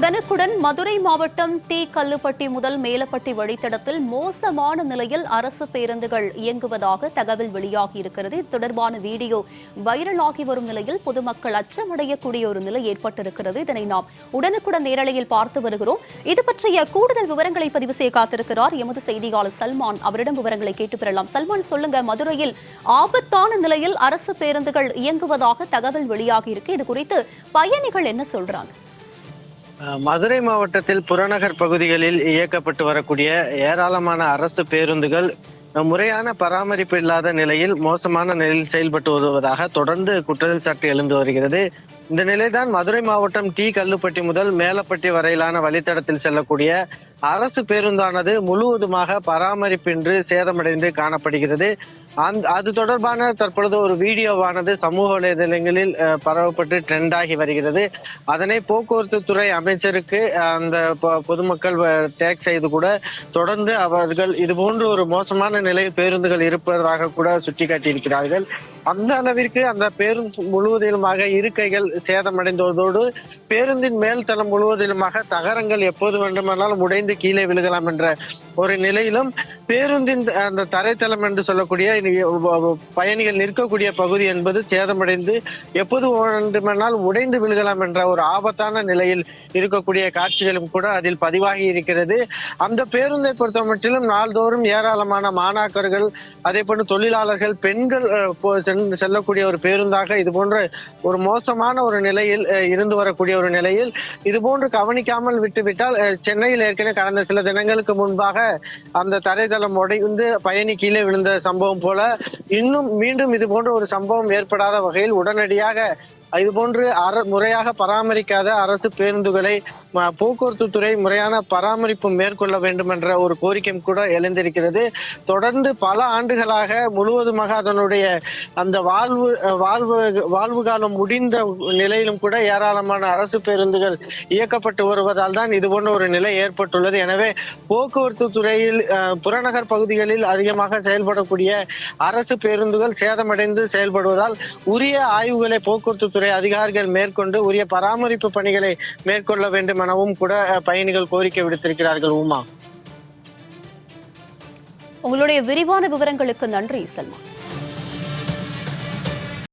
உடனுக்குடன் மதுரை மாவட்டம் டி கல்லுப்பட்டி முதல் மேலப்பட்டி வழித்தடத்தில் மோசமான நிலையில் அரசு பேருந்துகள் இயங்குவதாக தகவல் வெளியாகியிருக்கிறது இது தொடர்பான வீடியோ வைரலாகி வரும் நிலையில் பொதுமக்கள் அச்சமடையக்கூடிய ஒரு நிலை ஏற்பட்டிருக்கிறது. இதனை நாம் உடனுக்குடன் நேரலையில் பார்த்து வருகிறோம். இது பற்றிய கூடுதல் விவரங்களை பதிவு செய்ய காத்திருக்கிறார் எமது செய்தியாளர் சல்மான். அவரிடம் விவரங்களை கேட்டு பெறலாம் சல்மான் சொல்லுங்க மதுரையில் ஆபத்தான நிலையில் அரசு பேருந்துகள் இயங்குவதாக தகவல் வெளியாகியிருக்கு இது குறித்து பயணிகள் என்ன சொல்றாங்க? மதுரை மாவட்டத்தில் புறநகர் பகுதிகளில் இயக்கப்பட்டு வரக்கூடிய ஏராளமான அரசு பேருந்துகள் முறையான பராமரிப்பு இல்லாத நிலையில் மோசமான நிலையில் செயல்பட்டு வருவதாக தொடர்ந்து குற்றச்சாட்டு எழுந்து வருகிறது. இந்த நிலைதான் மதுரை மாவட்டம் டி கல்லுப்பட்டி முதல் மேலப்பட்டி வரையிலான வழித்தடத்தில் செல்லக்கூடிய அரசு பேருந்தானது முழுவதுமாக பராமரிப்பின்றி சேதமடைந்து காணப்படுகிறது. அது தொடர்பான தற்பொழுது ஒரு வீடியோவானது சமூக வலைதளங்களில் அஹ், பரவப்பட்டு ட்ரெண்ட் ஆகி வருகிறது. அதனை போக்குவரத்து துறை அமைச்சருக்கு அந்த பொ- பொதுமக்கள் டேக் செய்து கூட தொடர்ந்து அவர்கள் இது போன்று ஒரு மோசமான நிலையில் பேருந்துகள் இருப்பதாக கூட சுட்டிக்காட்டியிருக்கிறார்கள். அந்த அளவிற்கு அந்த பேருந்து முழுவதிலுமாக இருக்கைகள் சேதமடைந்ததோடு பேருந்தின் மேல் தளம் முழுவதிலுமாக தகரங்கள் எப்போது வேண்டுமானாலும் உடைந்து கீழே விழுகலாம் என்ற ஒரு நிலையிலும் பேருந்தின் அந்த தரைத்தளம் என்று சொல்லக்கூடிய பயணிகள் நிற்கக்கூடிய பகுதி என்பது சேதமடைந்து எப்போது வேண்டுமானால் உடைந்து விழுகலாம் என்ற ஒரு ஆபத்தான நிலையில் இருக்கக்கூடிய காட்சிகளும் கூட அதில் பதிவாகி இருக்கிறது. அந்த பேருந்தை பொறுத்த மட்டிலும் நாள்தோறும் ஏராளமான மாணாக்கர்கள் அதே போன்று தொழிலாளர்கள் பெண்கள் செல்லக்கூடிய ஒரு பேருந்தாக இது போன்ற ஒரு மோசமான ஒரு நிலையில் இருந்து வரக்கூடிய ஒரு நிலையில் இது போன்று கவனிக்காமல் விட்டுவிட்டால் சென்னையில் ஏற்கனவே கடந்த சில தினங்களுக்கு முன்பாக அந்த தரைதளம் உடைந்து பயணி கீழே விழுந்த சம்பவம் போல இன்னும் மீண்டும் இது போன்ற ஒரு சம்பவம் ஏற்படாத வகையில் உடனடியாக இது போன்று அர முறையாக பராமரிக்காத அரசு பேருந்துகளை போக்குவரத்து துறை முறையான பராமரிப்பு மேற்கொள்ள வேண்டும் என்ற ஒரு கோரிக்கையும் கூட எழுந்திருக்கிறது. தொடர்ந்து பல ஆண்டுகளாக முழுவதுமாக அதனுடைய அந்த வாழ்வு வாழ்வு வாழ்வு காலம் முடிந்த நிலையிலும் கூட ஏராளமான அரசு பேருந்துகள் இயக்கப்பட்டு வருவதால் தான் இது போன்ற ஒரு நிலை ஏற்பட்டுள்ளது. எனவே போக்குவரத்து துறையில் புறநகர் பகுதிகளில் அதிகமாக செயல்படக்கூடிய அரசு பேருந்துகள் சேதமடைந்து செயல்படுவதால் உரிய ஆய்வுகளை போக்குவரத்து துறை அதிகாரிகள் மேற்கொண்டு உரிய பராமரிப்பு பணிகளை மேற்கொள்ள வேண்டும் எனவும் கூட பயணிகள் கோரிக்கை விடுத்திருக்கிறார்கள் உமா. உங்களுடைய விரிவான விவரங்களுக்கு நன்றி செல்மா.